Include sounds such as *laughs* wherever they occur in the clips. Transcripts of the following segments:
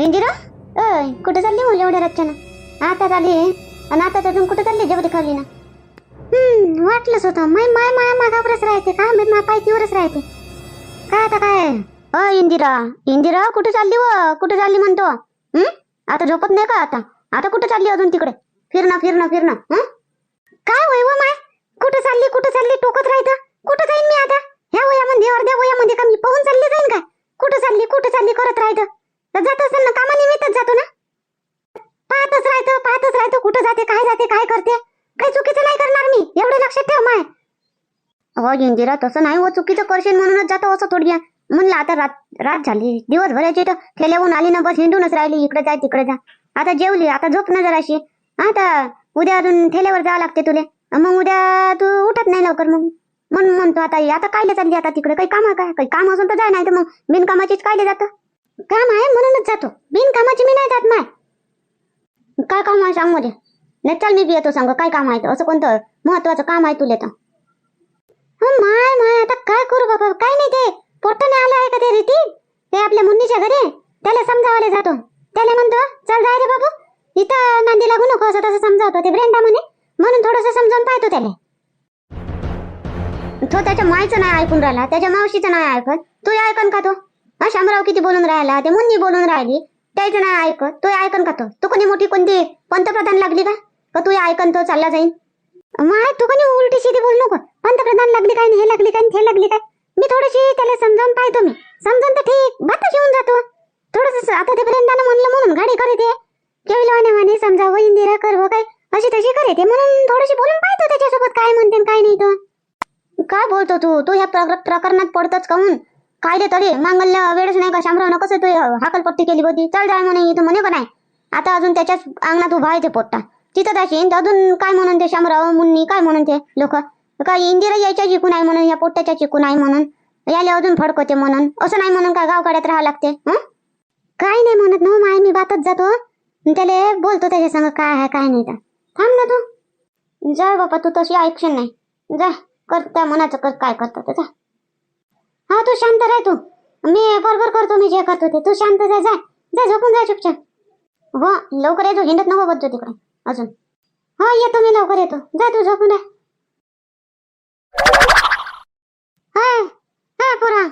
इंदिरा? अय कुठे चालली मुली एवढ्या रच्च्यानं? आता चालली. आणि आता अजून कुठे चालली जेवढी खाली ना? हम्म वाटलंच होतं. माय माय माया मागावरच राहते. का? मी मा पायतीवरच राहते. काय आता काय? अ इंदिरा. इंदिरा कुठे चालली हो? व कुठे चालली म्हणतो? हम्म? आता झोपत नाही का आता? आता कुठे चालली अजून तिकडे? फिरणं फिरणं फिरणं हं? काय होय व माय? कुठे चालली कुठे चालली? टोकत राहतं. कुठं जाईन मी आता? ह्या वयामध्ये अर्ध्या वयामध्ये का मी पाहून चालली जाईन काय? कुठं चालली कुठं चालली करत राहतं? तर जात असेल ना कामानिमित्तच जातो ना. पाहतच राहतो पाहतच राहतो कुठं जाते काय जाते काय करते. काही चुकीचं नाही करणार मी एवढं लक्षात ठेव माय. हो इंदिरा तसं नाही हो चुकीचं करशील म्हणूनच जातो असं थोडी म्हणलं आता रात रात झाली दिवसभराची तर ठेल्याहून आली ना बस हिंडूनच राहिली इकडे जाय तिकडे जा. आता जेवली आता झोप ना जराशी. आता उद्या अजून ठेल्यावर जावं लागते तुले. मग उद्या तू उठत नाही लवकर मग. म्हणून म्हणतो आता आता कायले चालली आता तिकडे? काही काम काय? काही काम असून तर जाय नाही तर मग बिनकामाचीच कायले जातं? काम आहे म्हणूनच जातो. बिनकामाची मी नाही जात माय. काय काम आहे सांगमध्ये नाही चल मी बी येतो सांग काय काम आहे? असं कोणतं महत्वाचं काम आहे तुले तर. माय माय आता काय करू बाबा? काय नाही ते. पोट्टाने आलं आहे का ते रीती? ते आपल्या मुन्नीच्या घरी. त्याला समजावायला जातो. त्याला म्हणतो चल जाय रे बाबू. इथं नांदी लागू नको. असं तसं समजावतो. ते ब्रेंडा म्हणे. म्हणून थोडस समजावून पाहतो त्याला. तो त्याच्या मायचं नाही ऐकून राहिला. त्याच्या मावशीचं नाही ऐकत. तू ऐकन का तो? हा शामराव किती बोलून राहिला? ते मुन्नी बोलून राहिली. त्याच नाही ऐकत. तो ऐकन का तो? तू कोणी मोठी कोणती? पंतप्रधान लागली का? का तू ऐकन तो चालला जाईन? माय तू कोणी उलटी सीधी बोल नको. पंतप्रधान लागली काय हे लागली काय हे लागली काय? मी थोडीशी त्याला समजावून पाहतो मी. समजावून तर ठीक. बात घेऊन जातो. थोडस आता ते ब्रेंडानं म्हणलं म्हणून गाडी करते. केवळ वाने वाने समजावं इंदिरा करव हो काय? अशी तशी करते. म्हणून थोडीशी बोलून पाहतो त्याच्यासोबत काय म्हणते काय नाही तो. काय बोलतो तू? तू ह्या प्रकरणात पडतच काहून काय रे तरी. मांगल्य वेळच नाही का शामरावनं कसं तू हाकलपट्टी केली होती चल जाय म्हणे इथं म्हणे का नाही? आता अजून त्याच्याच अंगणात उभा आहे ते पोट्टा. तिथं जाशील तर अजून काय म्हणून ते शामराव मुन्नी काय म्हणून ते लोक? काय इंदिरा यायच्या चिकून आहे म्हणून या पोट्ट्याच्या चिकून आहे म्हणून? याला अजून फडकवते म्हणून. असं नाही म्हणून काय गावकाड्यात राहावं लागते हं? काय नाही म्हणत ना माय मी बातच जातो. त्याले बोलतो त्याच्या संग काय आहे काय नाही तर. थांब ना तू. जा बापा तू तशी ऐकशील नाही. जा कर त्या मनाचं कर काय करता ते जा. हा तू शांत राह तू. मी बरोबर करतो मी जे करतो ते. तू शांत जा जा. जा झोपून जा चुपचाप. हो लवकर येतो हिंडत नको बघतो तिकडे. अजून. हो येतो मी लवकर येतो. जा तू झोपून राह. हाय हाय पोरा.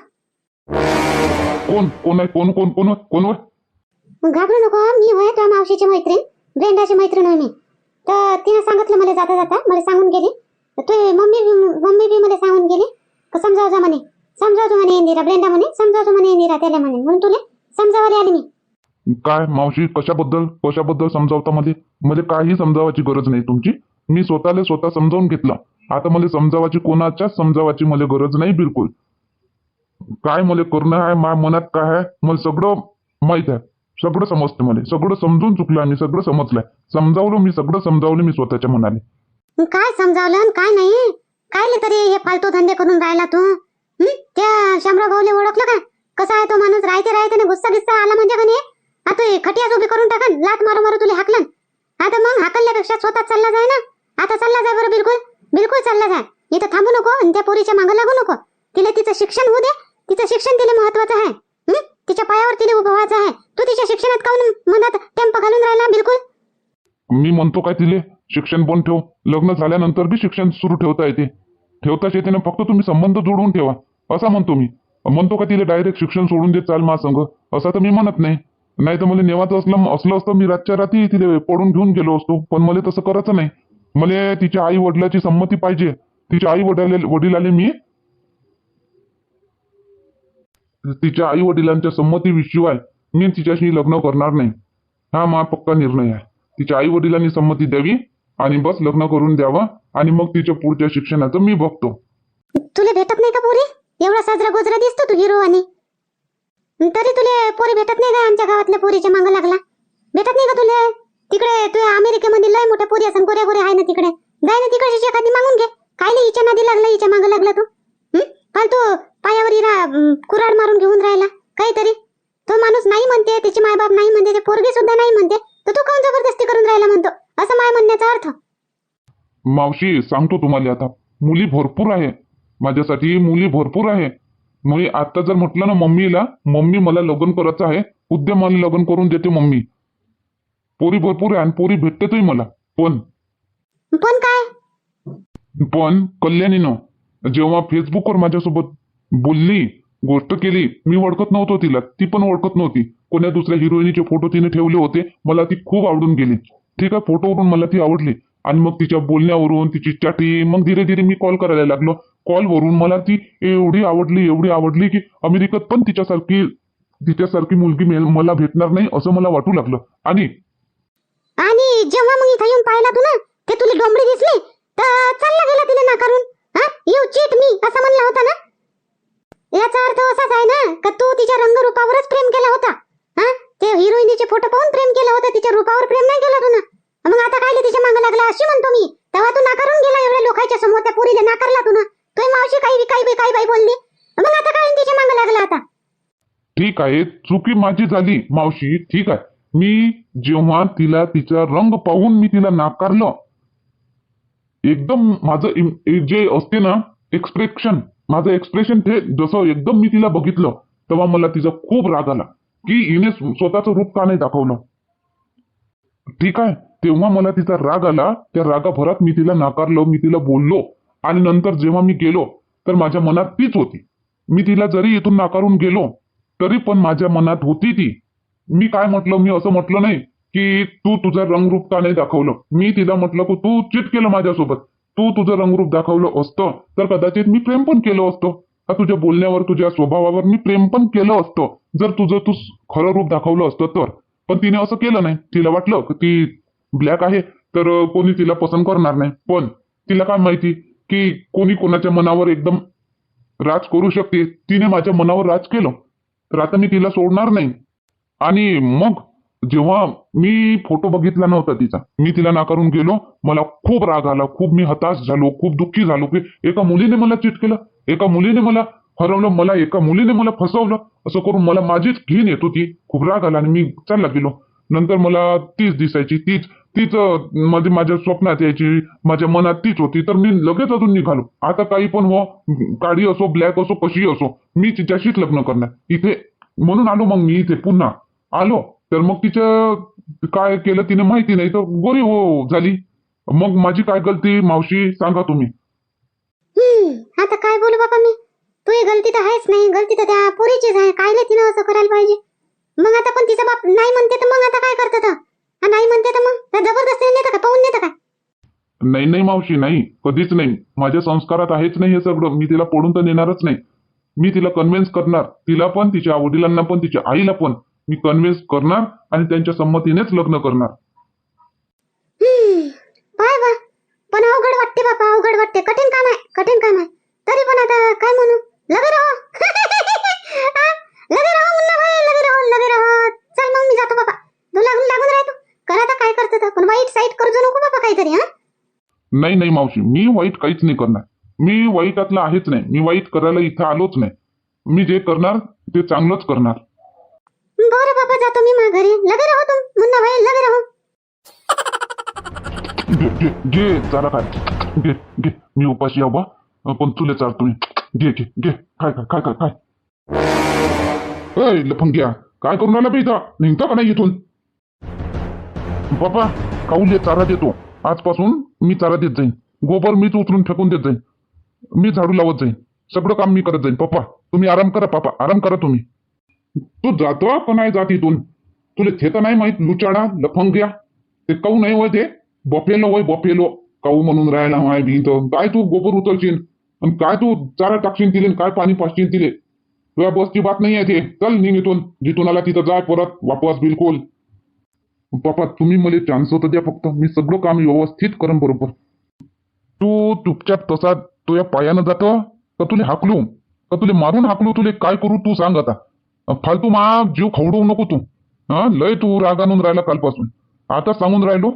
कोण? कोण आहे? कोण कोण कोण कोण होय? घाबरू नको मी होय त्या मावशीची मैत्रीण. ब्रेंडाची मैत्रीण होय मी. तर तिने सांगितलं मला जाता जाता. मला सांगून गेली. तू मम्मी बी- मम्मी बी मला सांगून गेली. का समजावतो म्हणे. समजावतो म्हणे इंदिरा ब्रेंडा म्हणे समजावतो म्हणे इंदिरा त्याला म्हणे. म्हणून तुला समजावायला आली मी. काय मावशी कशाबद्दल? कशाबद्दल समजावता मध्ये मला काही समजावायची गरज नाही तुमची. मी स्वतःला स्वतः समजावून घेतलं. आता मला समजावायची कोणाच्याच समजावायची मला गरज नाही बिलकुल. काय मला करणं आहे माझ्या मनात काय आहे मला सगळं माहीत आहे सगळं समजतं मला. सगळं समजून चुकलं मी सगळं समजलंय. समजावलं मी सगळं समजावलं मी स्वतःच्या मनाने काय समजावलं आणि काय नाही? काय तरी हे फालतू धंदे करून राहिला तू? हं? त्या शामराव भाऊले ओळखलं का? कसा आहे तो माणूस? राहते राहते ना गुस्सा गिस्सा आला म्हणजे का नाही? आता हे खटियाच उभी करून टाकन लात मारू मारू तुला हाकलन. आता मग हाकलल्यापेक्षा स्वतः चालला जाय ना. आता चालला जाय बरं बिलकुल. बिलकुल चालला जाय. इथं थांबू नको आणि त्या पोरीच्या मागं लागू नको. तिला तिचं शिक्षण होऊ दे. तिचं शिक्षण तिला महत्वाचं आहे. हं? तिच्या पायावर तिला उभं व्हायचं आहे. तू तिच्या शिक्षणात काऊन मनात टेम्प घालून राहिला बिलकुल? मी म्हणतो काय तिले? शिक्षण बंद ठेव. लग्न झाल्यानंतर बी शिक्षण सुरू ठेवता येते. ठेवताच येते ना फक्त तुम्ही संबंध जोडून ठेवा. असा म्हणतो मी. म्हणतो का तिला डायरेक्ट शिक्षण सोडून देत चाल मा संघ असं तर मी म्हणत नाही. नाही तर मला नेवाचं असलं असलं असतं मी रातच्या रात्री तिथे पडून घेऊन गेलो असतो. पण मला तसं करायचं नाही. मला तिच्या आई वडिलाची संमती पाहिजे. तिच्या आई वडिला वडिलाले मी तिच्या आई वडिलांच्या संमतीशिवाय मी तिच्याशी लग्न करणार नाही. हा मा पक्का निर्णय आहे. तिच्या आई वडिलांनी संमती द्यावी. आणि बस लग्न करून द्यावं आणि मग तिच्या पुढच्या शिक्षणाचं मी बघतो. तुला भेटत नाही का पोरी? एवढा साजरा गोजरा दिसतो तू हिरो आणि तरी तुले पोरी भेटत नाही का आमच्या गावातल्या पोरीच्या मागं लागला? भेटत नाही का तुले? तिकडे तू अमेरिकेमध्ये लय मोठ्या पोरी असं गोऱ्या गोऱ्या आहे ना तिकडे. जाय ना तिकडे एखादी मागून घे. कायले हिच्या नादी लागला हिच्या मागं लागला तू? फालतू पायावर हिरा कुराड कुऱ्हाड मारून घेऊन राहिला. काहीतरी. तो माणूस नाही म्हणते त्याची मायबाप नाही म्हणते ते पोरगी सुद्धा नाही म्हणते तर तू कोण जबरदस्ती करून राहिला म्हणतो असं माय म्हणण्याचा अर्थ? मावशी सांगतो तुम्हाला आता. मुली भरपूर आहे. माझ्यासाठी मुली भरपूर आहे. मी आता जर म्हटलं ना मम्मीला मम्मी मला लग्न करायचं आहे उद्या मला लग्न करून देते मम्मी. पोरी भरपूर आहे आणि पोरी भेटतेतही मला. पण पण काय? पण कल्याणीनं जेव्हा फेसबुकवर माझ्यासोबत बोलली गोष्ट केली मी ओळखत नव्हतो तिला. ती पण ओळखत नव्हती. कोण्या दुसऱ्या हिरोईनीचे फोटो तिने ठेवले होते. मला ती खूप आवडून गेली. ठीक आहे फोटोवरून मला ती आवडली. आणि मग तिच्या बोलण्यावरून तिची चाटी मग धीरे धीरे मी कॉल करायला लागलो. कॉलवरून मला ती एवढी आवडली एवढी आवडली की अमेरिकेत पण तिच्यासारखी तिच्यासारखी मुलगी मला भेटणार नाही असं मला वाटू लागलं. आणि? आणि जेव्हा मग इथं येऊन पाहिला तू ना ते तुला डोंबडी दिसली तर चालला गेला तिने नाकारून. हा? यू चीट मी असं म्हणला होता ना? याचा अर्थ असाच आहे ना का तू तिच्या रंगरूपावरच प्रेम केला होता? हा? ते हिरोईनीचे फोटो पाहून प्रेम केलं होतं तिच्या रूपावर प्रेम नाही केलं तू ना? मग आता काय तिच्या मागं लागला? अशी म्हणतो मी तेव्हा तू नाकारून गेला एवढ्या लोकांच्या समोर त्या पुरीला नाकारला तू ना? तुझी मावशी काही काही काही बाई बोलली? मग आता काय तिच्या मांग लागला आता? ठीक आहे चुकी माझी झाली मावशी. ठीक आहे. मी जेव्हा तिला तिचा रंग पाहून मी तिला नाकारलं एकदम माझं जे असते ना एक्सप्रेशन माझं एक्सप्रेशन ते जसं एकदम मी तिला बघितलं तेव्हा मला तिचा खूप राग आला. की हिने स्वतःचं रूप का नाही दाखवलं? ठीक आहे. तेव्हा मला तिचा राग आला. त्या रागाभरात मी तिला नाकारलो मी तिला बोललो. आणि नंतर जेव्हा मी गेलो तर माझ्या मनात तीच होती. मी तिला जरी इथून नाकारून गेलो तरी पण माझ्या मनात होती ती. मी काय म्हटलं? मी असं म्हटलं नाही की तू तुझं रंगरूप का नाही दाखवलं? मी तिला म्हटलं की तू चिट केलं माझ्यासोबत. तू तुझं रंगरूप दाखवलं असतं तर कदाचित मी प्रेम पण केलं असतं. हा तुझ्या बोलण्यावर तुझ्या स्वभावावर मी प्रेम पण केलं असतं. जर तुझं तू खरं रूप दाखवलं असतं तर. पण तिने असं केलं नाही. तिला वाटलं की ती ब्लॅक आहे तर कोणी तिला पसंत करणार नाही. पण तिला काय माहिती की कोणी कोणाच्या मनावर एकदम राज करू शकते. तिने माझ्या मनावर राज केलं. तर आता मी तिला सोडणार नाही. आणि मग जेव्हा मी फोटो बघितला नव्हता तिचा. मी तिला नाकारून गेलो. मला खूप राग आला. खूप मी हताश झालो. खूप दुःखी झालो की एका मुलीने मला चिट केलं. एका मुलीने मला हरवलं. मला एका मुलीने मला फसवलं. असं करून मला माझीच घेऊन येत होती. खूप राग आला आणि मी चालला गेलो. नंतर मला तीच दिसायची. तीच तीच माझी माझ्या स्वप्नात यायची. माझ्या मनात तीच होती. तर मी लगेच अजून निघालो. आता काही पण हो काळी असो ब्लॅक असो कशी असो मी तिच्याशीच लग्न करणार. इथे म्हणून आलो मग मी इथे पुन्हा. आलो. तर मग तिचं काय केलं तिने माहिती नाही तर गोरी हो झाली. मग माझी काय गलती? मावशी सांगा तुम्ही. हम्म आता काय बोलू बाबा मी? तुझी गलती तर आहेच नाही गलती तर त्या पोरीचीच आहे. कायले तिनं असं करायला पाहिजे? मग आता पण तिचा बाप नाही म्हणते तर मग आता काय करतं नाही म्हणते तर मग? त्या जबरदस्तीने नेतं का? पाहून नेतं का? नाही नाही मावशी नाही. कधीच नाही. माझ्या संस्कारात आहेच नाही हे सगळं. मी तिला पडून तर नेणारच नाही. मी तिला कन्व्हिन्स करणार. तिला पण तिच्या वडिलांना पण तिच्या आईला पण. मी कन्व्हिन्स करणार आणि त्यांच्या संमतीनेच लग्न करणार. पाय बा. पण अवघड वाटते बापा अवघड वाटते. कठीण काम आहे कठीण काम आहे. तरी पण आता काय म्हणू? लगे राहो. हा, *laughs* लगे राहो मुन्ना भाई लगे राहो लगे राहो. चल मग मी जातो बाबा तू लागून लागून राहतो कर आता काय करतो तर पण वाईट साईट करू नको बाबा काहीतरी हा? नाही नाही मावशी मी वाईट काहीच नाही करणार. मी वाईटातला आहेच नाही. मी वाईट करायला इथं आलोच नाही. मी जे करणार ते चांगलंच करणार. बरं जातो मी मा घरी लगे राहो तुम. मुन्ना भाई लगे राहो. घे घे घे चारा काय घे घे. मी उपाशी आहो बा पण तुले चार तुम्ही घे घे घे. काय काय काय काय काय अय लफंग्या. काय करून राहिला बे इथं? निघता का नाही इथून? बाबा काऊले चारा देतो. आजपासून मी चारा देत जाईन. गोबर मीच उचलून फेकून देत जाईन. मी झाडू लावत जाईन. सगळं काम मी करत जाईन. पप्पा तुम्ही आराम करा पापा आराम करा तुम्ही. तू जातो पण नाही जात इथून. तुला थे तर नाही माहीत लुचाडा लफंग्या. ते काऊ नाही होय ते. बफेलो वय बफेलो. काऊ म्हणून राहायला माय तर काय तू गोबर उतरशील आणि काय तू चारा टाकशील तिले? काय पाणी पाचशील तिले? तुझ्या बसची बात नाही आहे ते. चल निघ इथून. जिथून आला तिथं जाय परत. वापस बिलकुल. पप्पा तुम्ही मला चान्स होतं द्या फक्त. मी सगळं काम व्यवस्थित करन बरोबर. तू चुपचाप तसा तुझ्या पायानं जातो का तुले हाकलू? का तुले मारून हाकलू? तुले काय करू? तू सांग आता. फालतू मा जीव खवडू नको तू. हा लय तू राग आणून राहिला कालपासून. आता सांगून राहिलो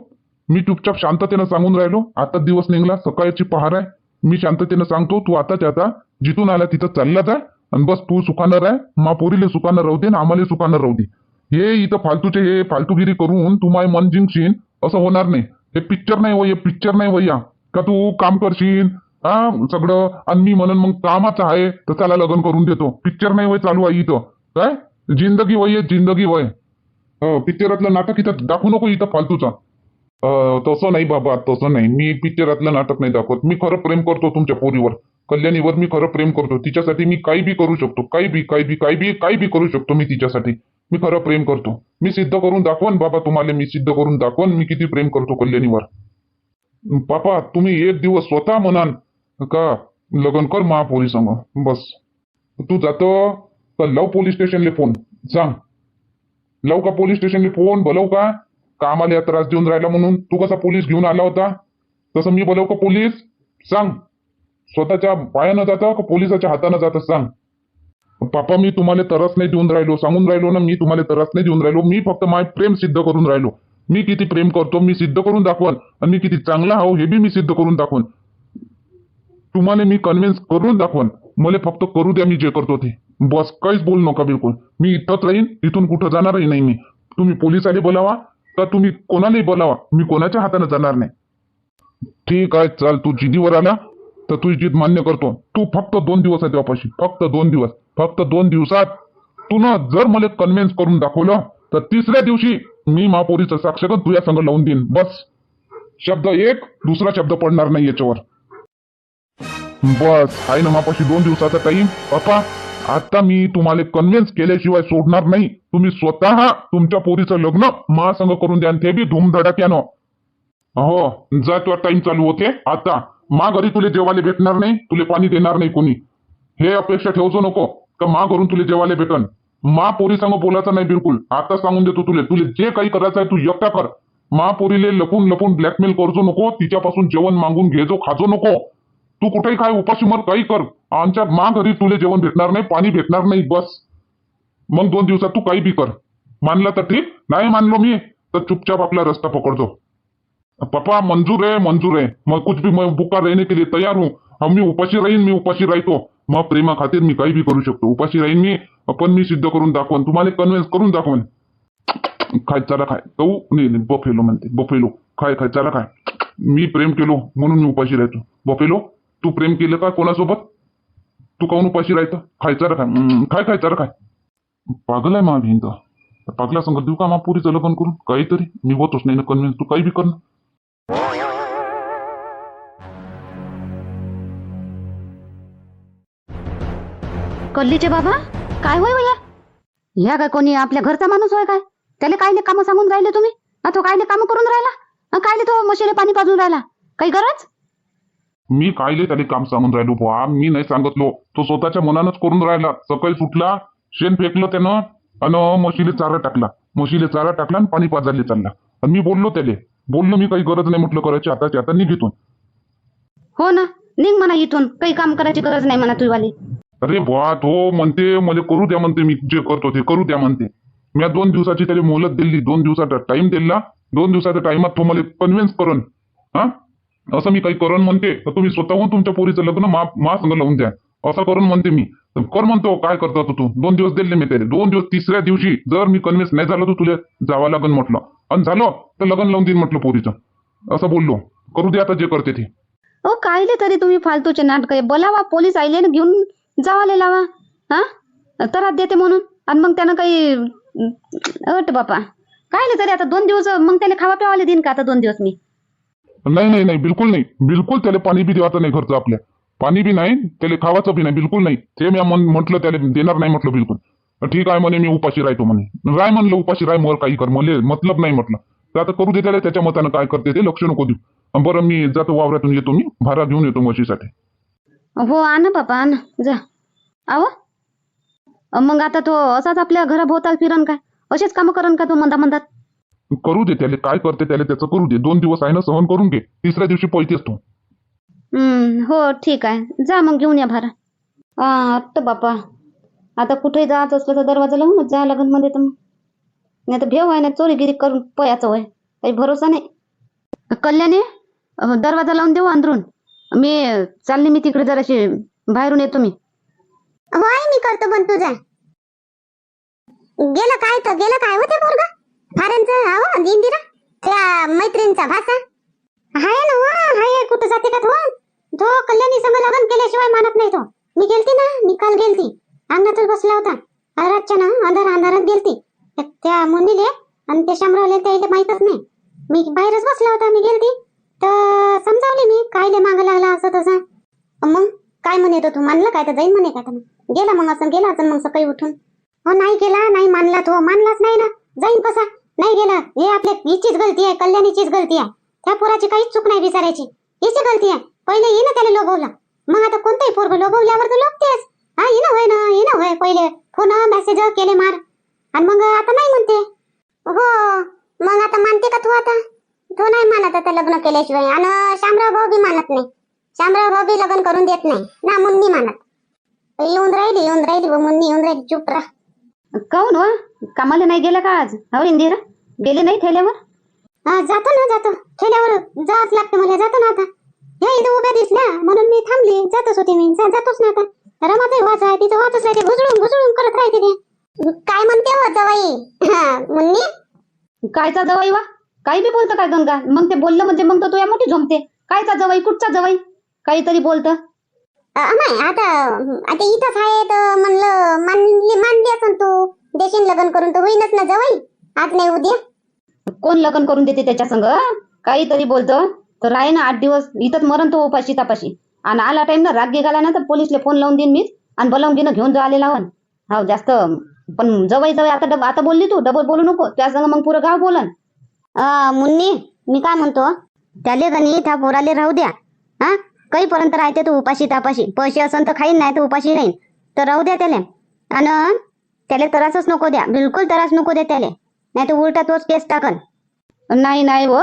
मी चुपचाप शांततेनं सांगून राहिलो आता दिवस निघला सकाळची पहार आहे मी शांततेनं सांगतो तू आता त्याचा जिथून आला तिथं चालला जा आणि बस तू सुखानं राह मा पोरीले सुखानं राहू दे आम्हाला सुखानं राहू दे. हे इथं फालतूचे हे फालतूगिरी करून तू माय मन जिंकशील असं होणार नाही. हे पिक्चर नाही वय पिक्चर नाही वय का तू काम करशील हा सगळं आणि मी म्हणून मग कामाचं आहे तर त्याला लग्न करून देतो. पिक्चर नाही वय चालू आहे इथं. काय? जिंदगी वय आहे जिंदगी वय. पिक्चरातलं नाटक इथं दाखवू नको इथं फालतूचा. तसं नाही बाबा तसं नाही. मी पिक्चरातलं नाटक नाही दाखवत. मी खरं प्रेम करतो तुमच्या पोरीवर. कल्याणीवर मी खरं प्रेम करतो. तिच्यासाठी मी काही बी करू शकतो. काही बी काही बी काही बी काही बी करू शकतो मी तिच्यासाठी. मी खरं प्रेम करतो. मी सिद्ध करून दाखवन बाबा तुम्हाला. मी सिद्ध करून दाखवन मी किती प्रेम करतो कल्याणीवर. पापा तुम्ही एक दिवस स्वतः म्हणाल का लग्न कर महापोरी संग. बस. तू जातो तर लव पोलीस स्टेशनले फोन. सांग. लव का पोलीस स्टेशनले फोन? बोलव का? कामाला या त्रास देऊन राहिला म्हणून. तू कसा पोलीस घेऊन आला होता? तसं मी बोलव का पोलीस? सांग. स्वतःच्या पायानं जातं का पोलिसाच्या हातानं जातं? सांग. पापा मी तुम्हाला तरस नाही देऊन राहिलो. सांगून राहिलो ना मी तुम्हाला तरस नाही देऊन राहिलो. मी फक्त माय प्रेम सिद्ध करून राहिलो. मी किती प्रेम करतो मी सिद्ध करून दाखवल आणि मी किती चांगला आहो हे बी मी सिद्ध करून दाखवन. तुम्हाला मी कन्व्हिन्स करून दाखवन. मला फक्त करू द्या मी जे करतो ते. बस काहीच बोलू नका बिलकुल. मी इथंच राहीन इथून कुठं जाणारही नाही मी. तुम्ही पोलिसाले बोलावा तर तुम्ही कोणालाही बोलावा? मी कोणाच्या हाताने जाणार नाही. ठीक आहे चाल तू जिदीवर आला तर तुझी जिद मान्य करतो. तू फक्त दोन दिवस आहे तेव्हापाशी. फक्त दोन दिवस. फक्त दोन दिवसात तू ना जर मला कन्व्हिन्स करून दाखवलं तर तिसऱ्या दिवशी मी महापोरीचं साक्षगत तुझ्या संग लावून देईन. बस. शब्द एक दुसरा शब्द पडणार नाही याच्यावर. बस आहे ना मापाशी दोन दिवसाचा टाइम पप्पा आता मी तुम्हाला कन्व्हिन्स केल्याशिवाय सोडणार नाही. तुम्ही स्वतः तुमच्या पोरीचं लग्न महासंघ करून द्या ते बी धूमधडाक्यानं. हो जा तुझा टाइम चालू होते. आता मा घरी तुले जेवायला भेटणार नाही तुले पाणी देणार नाही कोणी. हे अपेक्षा ठेवचो नको का मा घरून तुले जेवायला भेटन. मा पोरी संग बोलायचं नाही बिलकुल. आता सांगून देतो तुले तुले जे काही करायचं आहे तू एकटा कर. मा पोरीले लपून लपून ब्लॅकमेल करजो नको तिच्यापासून जेवण मागून घेजो खाजो नको. तू कुठेही काय उपाशी मर काही कर. आमच्या मा घरी तुले जेवण भेटणार नाही पाणी भेटणार नाही बस. मग दोन दिवसात तू काही बी कर. मानला तर ठीक नाही मानलो मी तर चुपचाप आपला रस्ता पकडतो. पप्पा मंजूर आहे मंजूर आहे. मग कुछ भी मैं बुका रहने के लिए तयार हूं. हम मी उपाशी राहीन मी उपाशी राहतो. मग प्रेमा खातीर मी काही बी करू शकतो. उपाशी राहीन मी पण मी सिद्ध करून दाखवन. तुम्हाला कन्व्हिन्स करून दाखवन. खाय चारा खाय. तो नाही बफेलो म्हणते बफेलो. खाय खाय चाला खाय. मी प्रेम केलो म्हणून मी उपाशी राहतो. बफेलो? तू प्रेम केलं का कोणासोबत? तू काऊन उपाशी राहायचं खायचा रे काय काय खायचा रे काय पागल आहे मा भिंत पागला संगत देऊ का मा पुरीचं लग्न करून? काहीतरी. मी होतोच नाही ना कन्व्हिन्स तू काही बी कर ना. कल्लीचे बाबा काय होय भैया? ह्या काय कोणी आपल्या घरचा माणूस होय काय? त्याला कायले कामं सांगून राहिले तुम्ही? ना तो कायले कामं करून राहिला? अ, कायले तो मशीले पाणी पाजून राहिला? काही गरज? मी कायले त्याने काम सांगून राहिलो बुवा. मी नाही सांगितलो. तो स्वतःच्या मनानच करून राहिला. सकाळी सुटला शेण फेकलं त्यानं आणि म्हशीले चारा टाकला. म्हशीले चारा टाकला आणि पाणी पाजायला चालला. आणि मी बोललो त्याले. बोललो मी काही गरज नाही म्हटलं करायची. आताची आता निघितून हो ना. निघ म्हणा इथून. काही काम करायची गरज नाही म्हणा तुझीवाली. अरे बुवा तो म्हणते मला करू द्या म्हणते मी जे करतो ते करू द्या म्हणते. मी दोन दिवसाची त्याला मोहलत दिली. दोन दिवसाचा टाइम दिला. दोन दिवसाच्या टाइमात तो मला कन्व्हिन्स करून हा? असं मी काही करून म्हणते तर तुम्ही स्वतःहून तुमच्या पोरीचं लग्न मा मा संग लावून द्या. असं करून म्हणते मी. तर कर म्हणतो काय करतो तू? दोन दिवस दिले मी त्याला दोन दिवस तिसऱ्या दिवशी जर मी कन्व्हिन्स नाही झालो तर तुला जावं लागन म्हटलं. आणि झालं तर लग्न लावून देईन म्हटलं पोरीचं. असं बोललो. करू दे आता जे करते ते. ओ कायले तरी तुम्ही फालतूचे नाटक. बोलावा पोलीस आले ना घेऊन जावाले लावा. हा? तरात देते म्हणून. आणि मग त्यानं काही अट बापा. कायले तरी आता दोन दिवस मग त्याला खावा प्यावाले देईन का आता दोन दिवस मी? नाही नाही नाही बिलकुल नाही. बिलकुल त्याला पाणी बी देवाचं नाही घरचं आपल्या. पाणी बी नाही त्याला खावाचं बी नाही बिलकुल नाही. ते मी म्हटलं त्याला देणार नाही म्हटलं बिलकुल. ठीक आहे म्हणे मी उपाशी राहतो म्हणे. राय म्हणलं उपाशी राय मोर काही कर. मले मतलब नाही म्हटलं. तर आता करू दे त्याला त्याच्या मतानं काय करते ते लक्ष नको देऊ. बरं मी जातो वावरातून येतो मी भारा घेऊन येतो म्हशीसाठी. हो आण बापा आण. जा. आव मग आता तो असाच आपल्या घराभोवताल फिरन काय? असेच कामं करन का तो मंदा मंदात करू दे त्याला काय करते त्याला त्याचं करू दे. दोन दिवस आहे ना सहन करून घे. तिसऱ्या दिवशी पळतेस तू. हम्म, हो ठीक आहे. जा मग घेऊन या भारा हा आत्ता बापा. आता कुठेही जायचं असलं तर दरवाजा लावूनच जा लागनमध्ये तर मग. नाही तर भेव आहे ना चोरीगिरी करून पयाचं होय काही भरोसा नाही. कल्याणी अं, दरवाजा लावून देऊ अंदरून. मी चालली मी तिकडे जराशी. बाहेरून येतो मी. होय मी करतो पण तुझा. गेलं काय तर गेलं काय होते पोरगा? फाऱ्यांचं हो इंदिरा त्या मैत्रिणीचा भाषा हाय ना हो, हाय कुठं जाते का तो? तो कल्याणी संग लग्न केल्याशिवाय मानत नाही तो. मी गेलती ना मी काल गेलती. अंगणातच बसला होता. रातच्या ना अंधार अंधारात गेलती. त्या- त्या मुलीले आणि ते शामरावले त्याला माहीतच नाही. मी बाहेरच बसला होता मी गेलती. तर समजावली मी कायले मागं लागला असं तसा. मग काय म्हणे तो तू? मानलं काय? तर जाईन म्हणे काय तर मग? गेला मग असं गेला असं मग सकाळी उठून. हो नाही गेला नाही मानला तो. मानलाच नाही ना. जाईन कसा? नाही गेलं. हे आपल्या हिचीच गलती आहे कल्याणीचीच गलती आहे. त्या पोराची काहीच चूक नाही विचारायची. हिची गलती आहे. पहिले हिनं त्याला लोभवलं. मग आता कोणताही पोरग लोभवल्यावर तू लोभतेस. हा हिनं होय ना हिनं होय. पहिले फोन मेसेज केले मार. आणि मग आता नाही म्हणते. हो मग आता मानते का तू आता? तो नाही मानत आता लग्न केल्याशिवाय. आणि शामराव भाऊ बी मानत नाही. शामराव भाऊ बी लग्न करून देत नाही. ना मुन्नी मानत. येऊन राहिली येऊन राहिली. मुन्नी येऊन राहिली. चुप राह. काऊन हो? कामाला नाही गेला का आज? हो इंदिरा गेले नाही ठेल्यावर? हा, जातो ना जातो. ठेल्यावर जावंच लागतं मला. जातो ना आता. ह्या इथं उभ्या दिसल्या म्हणून मी थांबली. जातच होती मी. जातोच ना आता रमातही वाच आहे तिथं वाचच राहते घुसळून घुसळून करत राहते ते. काय म्हणते हो जवाई? हा, मुन्नी? कायचा जवाई वा? काही बी बोलतं काय गंगा? मग ते बोललं म्हणजे मग तर तुया मोठी झोमते. कायचा जवाई? कुठचा जवाई? काहीतरी बोलतं. नाही आता आता इथंच आहे तर म्हणलं मानली मानली असन तू. देशील लग्न करून तर होईनच ना जवाई. आज नाही उद्या. कोण लग्न करून देते त्याच्या संग काहीतरी बोलतो. तर राही ना आठ दिवस इथंच मरण तो उपाशी तापाशी. आणि आला टाइम ना राग गेला ना तर पोलिसले फोन लावून देईन मीच आणि बलवून घेऊन जा आले लावून हो जास्त पण जवळ जवळ आता डब आता बोलली तू डबल बोलू नको. त्या संग मग पुरं गाव बोलन. मुन्नी मी काय म्हणतो? त्याले गणी त्या पोराले राहू द्या. हा? पर्यंत राहते तू उपाशी तापाशी. पैसे असन तर खाईन नाही तर उपाशी राहीन. तर राहू द्या त्याला. आणि त्याला त्रासच नको द्या. बिलकुल त्रास नको द्या त्याला. नाही तर उलटा तोच केस टाकन. नाही नाही हो.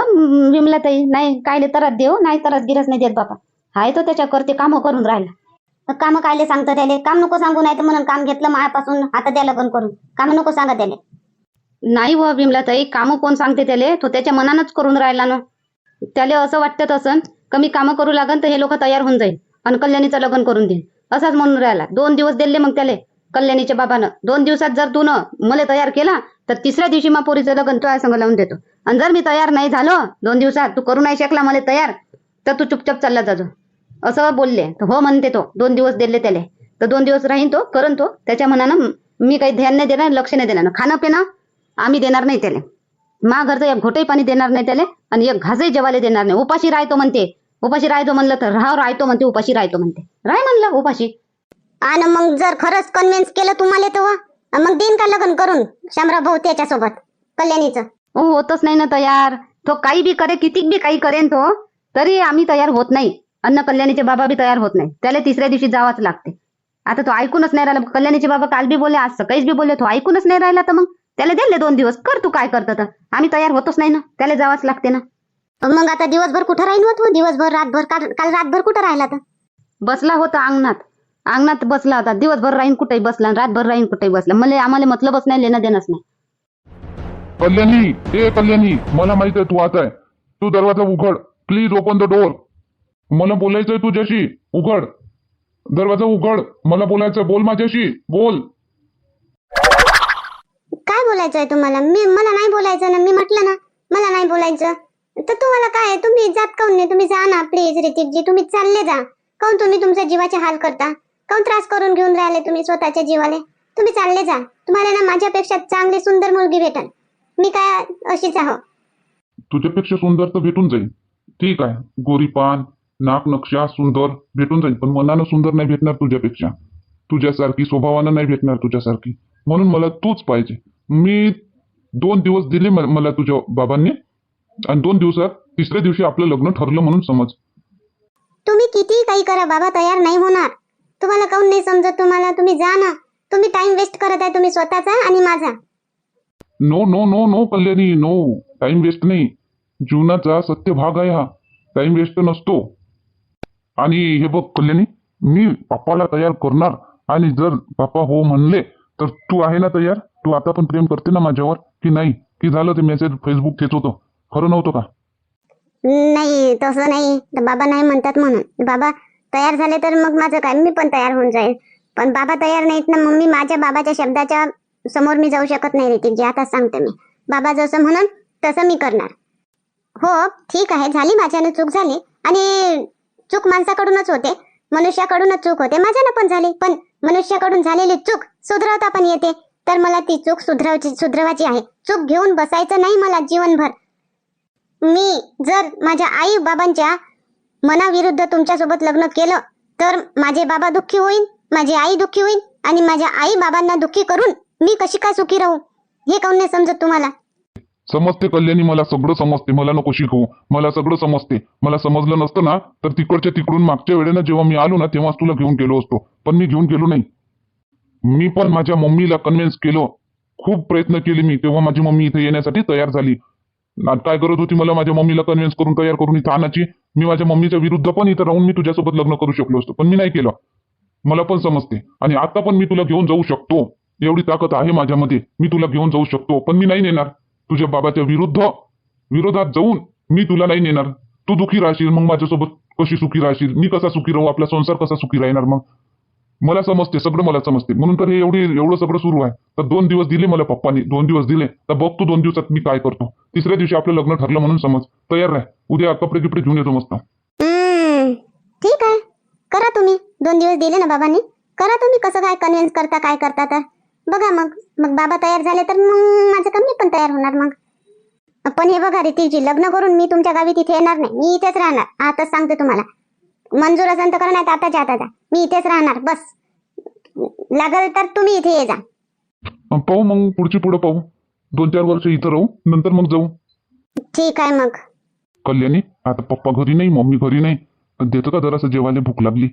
विमला ताई नाही कायले त्रास देऊ नाही त्रास गिरास नाही देत बापा. हाय तो त्याच्या करते कामं करून राहिला. काम कायले सांगतो त्याले? काम नको सांगू नाही तर म्हणून काम घेतलं मायापासून आता द्या लग्न करून. काम नको सांगा त्याले. नाही हो विमला ताई कामं कोण सांगते त्याले? तो त्याच्या मनानच करून राहिला ना. त्याला असं वाटतं तसं कमी कामं करू लागन तर हे लोक तयार होऊन जाईल आणि कल्याणीचं लग्न करून देईन असाच म्हणून राहिला. दोन दिवस दिले मग त्याले कल्याणीच्या बाबानं. दोन दिवसात जर तू न मला तयार केला तर तिसऱ्या दिवशी मग पोरीचं लग्न तो संघ लावून देतो. आणि जर मी तयार नाही झालो दोन दिवसात तू करू नाही शकला मला तयार तर तू चुपचाप चालला जातो असं बोलले. तर हो म्हणते तो. दोन दिवस दिले त्याले. तर दोन दिवस राहीन तो करण तो. त्याच्या मनानं मी काही ध्यान नाही देणार लक्ष नाही देणार. खाणं पिणं आम्ही देणार नाही त्याला. मा घरचं एक घोटही पाणी देणार नाही त्याले आणि एक घासही जेवायला देणार नाही. उपाशी राहतो म्हणते. उपाशी राहतो म्हणलं तर राह राहतो म्हणते उपाशी राहतो म्हणते. राय म्हणलं उपाशी. आणि मग जर खरंच कन्व्हिन्स केलं तुम्हाला तेव्हा? मग देईन का लग्न करून शामराव भाऊ त्याच्यासोबत कल्याणीचं? हो होतच नाही ना तयार. तो काही बी करे किती बी काही करेन तो तरी आम्ही तयार होत नाही. अन्न कल्याणीचे बाबा बी तयार होत नाही. त्याला तिसऱ्या दिवशी जावंच लागते. आता तो ऐकूनच नाही राहिला. कल्याणीचे बाबा काल बी बोलले आज सकाळीच बी बोलले तो ऐकूनच नाही राहिला तर मग? त्याला दिले दोन दिवस. कर तू काय करतं तर. आम्ही तयार होतच नाही ना. त्याला जावंच लागते ना. मग आता दिवसभर कुठं राहीन हो तू? दिवसभर रातभर काल काल रातभर कुठं राहिला तर? बसला होता अंगणात. अंगणात बसला होता. दिवसभर राहीन कुठेही बसला आणि रातभर राहीन कुठेही बसला. मला आम्हाला मतलबच नाही लेणं देणंच नाही. कल्याणी ए कल्याणी मला माहीत आहे तू आता आहे. तू दरवाजा उघड. प्लीज ओपन द डोअर मला बोलायचंय तुझ्याशी. उघड. दरवाजा उघड. मला बोलायचं बोल माझ्याशी. बोल. काय बोलायचंय तुम्हाला? मी मला नाही बोलायचं ना. मी म्हटलं ना मला नाही बोलायचं. तर तुम्हाला काय तुम्ही जात काऊन नाही? तुम्ही जा ना प्लीज ऋतिकजी तुम्ही चालले जा. काऊन तुम्ही तुमच्या जीवाचे हाल करता? काऊन त्रास करून घेऊन राहिले तुम्ही स्वतःच्या जीवाले तुम्ही चालले जा. तुम्हाला ना माझ्यापेक्षा चांगली सुंदर मुलगी भेटल. मी काय अशीच आहो? तुझ्यापेक्षा सुंदर तर भेटून जाईल ठीक आहे. गोरी पान नाक नक्षा सुंदर भेटून जाईल पण मनानं सुंदर नाही भेटणार तुझ्यापेक्षा. तुझ्यासारखी स्वभावानं नाही भेटणार तुझ्यासारखी. म्हणून मला तूच पाहिजे. मी दोन दिवस दिले मला तुझ्या बाबांनी. आणि दोन दिवसात तिसऱ्या दिवशी आपलं लग्न ठरलं म्हणून समज. तुम्ही किती काही करा बाबा तयार नाही होणार. तुम्हाला काऊन नाही समजत तुम्हाला? तुम्ही जा ना. तुम्ही टाइम वेस्ट करत आहे तुम्ही स्वतःचा आणि माझा. No no no no Kalyani no time waste नाही. जीवनाचा सत्य भाग आहे हा. टाइम वेस्ट नसतो. आणि हे बघ कल्याणी मी पप्पाला तयार करणार. आणि जर पप्पा हो म्हणले तर तू आहे ना तयार? तू आता पण प्रेम करते ना माझ्यावर? की नाही? की झालं ते मेसेज फेसबुक तेच होतं. खरं नव्हतं का? नाही तसं नाही. बाबा नाही म्हणतात म्हणून. बाबा तयार झाले तर मग माझं काय? मी पण तयार होऊन जाईल पण बाबा तयार नाहीत ना मग मी माझ्या बाबाच्या शब्दाच्या समोर मी जाऊ शकत नाही ऋतिकजी आता सांगते मी. बाबा जसं म्हणून तसं मी करणार. हो ठीक आहे. झाली माझ्यानं चूक झाली. आणि चूक माणसाकडूनच होते. मनुष्याकडूनच चूक होते. माझ्यानं पण झाली. पण मनुष्याकडून झालेली चूक सुधरवता पण येते. तर मला ती चूक सुधरवायची सुधरवायची आहे. चूक घेऊन बसायचं नाही मला जीवनभर. मी जर माझ्या आई बाबांच्या मनाविरुद्ध तुमच्यासोबत लग्न केलं तर माझे बाबा दुःखी होईल माझी आई दुःखी होईल आणि माझ्या आई बाबांना दुःखी करून मी कशी काय सुखी राहू? हे काऊन नाही समजत तुम्हाला? समजते कल्याणी मला सगळं समजते. मला नको शिकवू. मला सगळं समजते. मला समजलं नसतं ना तर तिकडच्या तिकडून मागच्या वेळेला जेव्हा मी आलो ना तेव्हाच तुला घेऊन गेलो असतो. पण मी घेऊन गेलो नाही. मी पण माझ्या मम्मीला कन्व्हिन्स केलं. खूप प्रयत्न केले मी तेव्हा माझी मम्मी इथे येण्यासाठी तयार झाली. काय गरज होती मला माझ्या मम्मीला कन्व्हिन्स करून तयार करून इथं आणायची? मी माझ्या मम्मीच्या विरुद्ध पण इथं राहून मी तुझ्यासोबत लग्न करू शकलो असतो. पण मी नाही केलं. मला पण समजते. आणि आता पण मी तुला घेऊन जाऊ शकतो. एवढी ताकद आहे माझ्यामध्ये. मी तुला घेऊन जाऊ शकतो. पण मी नाही नेणार. तुझ्या बाबाच्या विरुद्ध विरोधात जाऊन मी तुला नाही नेणार. तू दुखी राहशील मग माझ्यासोबत कशी सुखी राहशील? मी कसा सुखी राहू? आपला संसार कसा सुखी राहणार मग? मला समजते सगळं मला समजते. म्हणून तर हे एवढी एवढं सगळं सुरू आहे. तर दोन दिवस दिले मला पप्पानी दोन दिवस दिले. तर बघतो दोन दिवसात मी काय करतो. तिसऱ्या दिवशी आपलं लग्न ठरलं म्हणून समज. तयार राह. उद्या कपडे गिपडे घेऊन येतो मस्त. ठीक आहे. करा तुम्ही. दोन दिवस दिले ना बाबांनी. करा तुम्ही कसं काय कन्व्हिन्स करता काय करता तर. बघा मग. मग बाबा तयार झाले तर मग माझं कमी पण तयार होणार मग. पण हे बघा रितीजी लग्न करून मी तुमच्या गावी तिथे येणार नाही. मी इथेच राहणार. आताच सांगते तुम्हाला. मंजूर असेल तर करा नाही तर आताच्या. आता जा मी इथेच राहणार बस. लागल तर तुम्ही इथे ये जा. पाहू मग पुढची पुढं पाहू. दोन चार वर्ष इथं राहू नंतर मग जाऊ. ठीक आहे मग. कल्याणी आता पप्पा घरी नाही मम्मी घरी नाही. देतो का जरासं जेवायला? भूक लागली.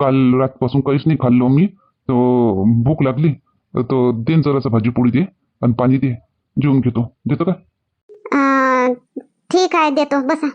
काल रातपासून काहीच नाही खाल्लो मी. तर भूक लागली. तर देन जरासं भाजी पोळी दे आणि पाणी दे. जेवून घेतो. देतो का? अं, ठीक आहे देतो. बसा.